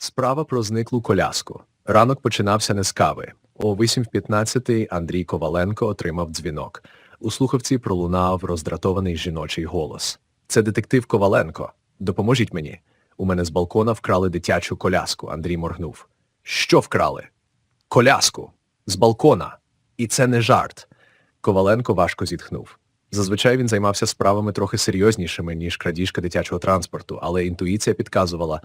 Справа про зниклу коляску. Ранок починався не з кави. О 8.15 Андрій Коваленко отримав дзвінок. У слухавці пролунав роздратований жіночий голос. Це детектив Коваленко. Допоможіть мені. У мене з балкона вкрали дитячу коляску. Андрій моргнув. Що вкрали? Коляску. З балкона. І це не жарт. Коваленко важко зітхнув. Зазвичай він займався справами трохи серйознішими, ніж крадіжка дитячого транспорту, але інтуїція підказувала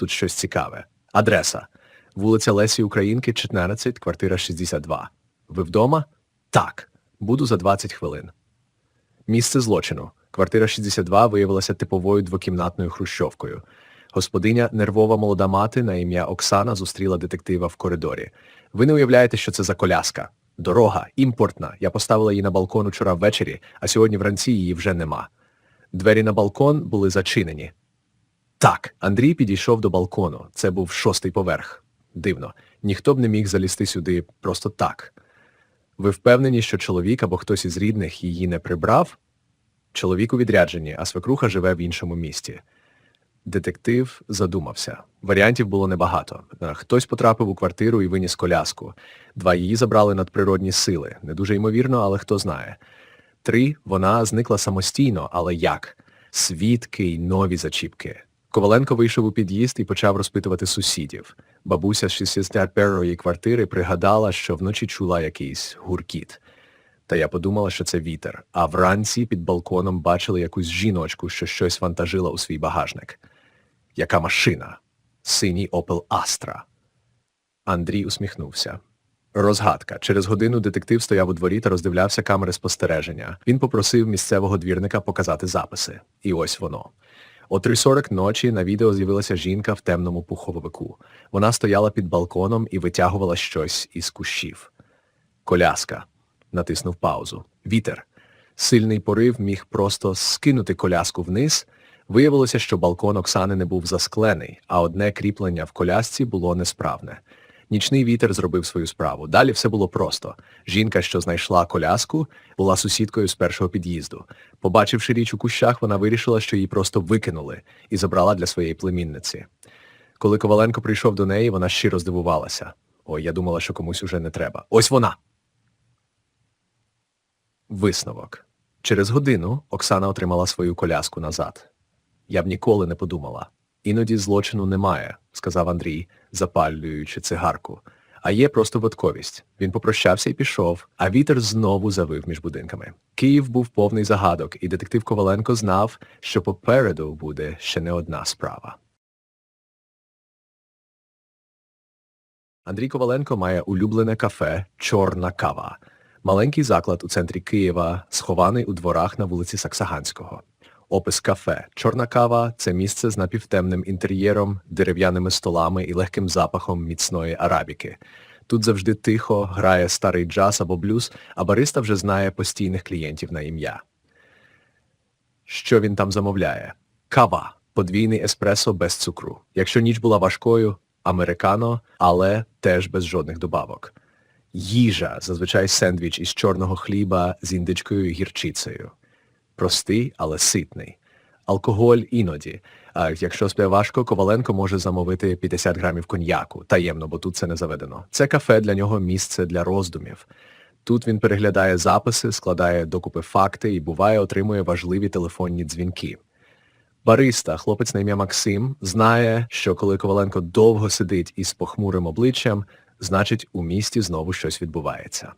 тут щось цікаве. Адреса. Вулиця Лесі Українки, 14, квартира 62. Ви вдома? Так. Буду за 20 хвилин. Місце злочину. Квартира 62 виявилася типовою двокімнатною хрущовкою. Господиня, нервова молода мати на ім'я Оксана зустріла детектива в коридорі. Ви не уявляєте, що це за коляска. Дорога, імпортна. Я поставила її на балкон учора ввечері, а сьогодні вранці її вже нема. Двері на балкон були зачинені. Так, Андрій підійшов до балкону. Це був шостий поверх. Дивно. Ніхто б не міг залізти сюди просто так. Ви впевнені, що чоловік або хтось із рідних її не прибрав? Чоловік у відрядженні, а свекруха живе в іншому місті. Детектив задумався. Варіантів було небагато. Е, Хтось потрапив у квартиру і виніс коляску. Два її забрали надприродні сили. Не дуже ймовірно, але хто знає. Три вона зникла самостійно, але як? Свідки й нові зачіпки. Коваленко вийшов у під'їзд і почав розпитувати сусідів. Бабуся з 61-ї квартири пригадала, що вночі чула якийсь гуркіт. Та я подумала, що це вітер, а вранці під балконом бачили якусь жіночку, що щось вантажила у свій багажник. Яка машина? Синій Opel Astra. Андрій усміхнувся. Розгадка. Через годину детектив стояв у дворі та роздивлявся камери спостереження. Він попросив місцевого двірника показати записи. І ось воно. О 3.40 ночі на відео з'явилася жінка в темному пуховику. Вона стояла під балконом і витягувала щось із кущів. Коляска. Натиснув паузу. Вітер. Сильний порив міг просто скинути коляску вниз. Виявилося, що балкон Оксани не був засклений, а одне кріплення в колясці було несправне. Нічний вітер зробив свою справу. Далі все було просто. Жінка, що знайшла коляску, була сусідкою з першого під'їзду. Побачивши річ у кущах, вона вирішила, що її просто викинули і забрала для своєї племінниці. Коли Коваленко прийшов до неї, вона щиро здивувалася. Ой, я думала, що комусь уже не треба. Ось вона! Висновок. Через годину Оксана отримала свою коляску назад. Я б ніколи не подумала. Іноді злочину немає, сказав Андрій, запалюючи цигарку. А є просто випадковість. Він попрощався і пішов, а вітер знову завив між будинками. Київ був повний загадок, і детектив Коваленко знав, що попереду буде ще не одна справа. Андрій Коваленко має улюблене кафе Чорна кава. Маленький заклад у центрі Києва, схований у дворах на вулиці Саксаганського. Опис кафе. Чорна кава це місце з напівтемним інтер'єром, дерев'яними столами і легким запахом міцної арабіки. Тут завжди тихо, грає старий джаз або блюз, а бариста вже знає постійних клієнтів на ім'я. Що він там замовляє? Кава. Подвійний еспресо без цукру. Якщо ніч була важкою, американо, але теж без жодних добавок. Їжа, зазвичай сендвіч із чорного хліба з індичкою і гірчицею. Простий, але ситний. Алкоголь іноді. А якщо спе важко, Коваленко може замовити 50 грамів коньяку. Таємно, бо тут це не заведено. Це кафе для нього місце для роздумів. Тут він переглядає записи, складає докупи факти і, буває, отримує важливі телефонні дзвінки. Бариста, хлопець на ім'я Максим, знає, що коли Коваленко довго сидить із похмурим обличчям, значить у місті знову щось відбувається.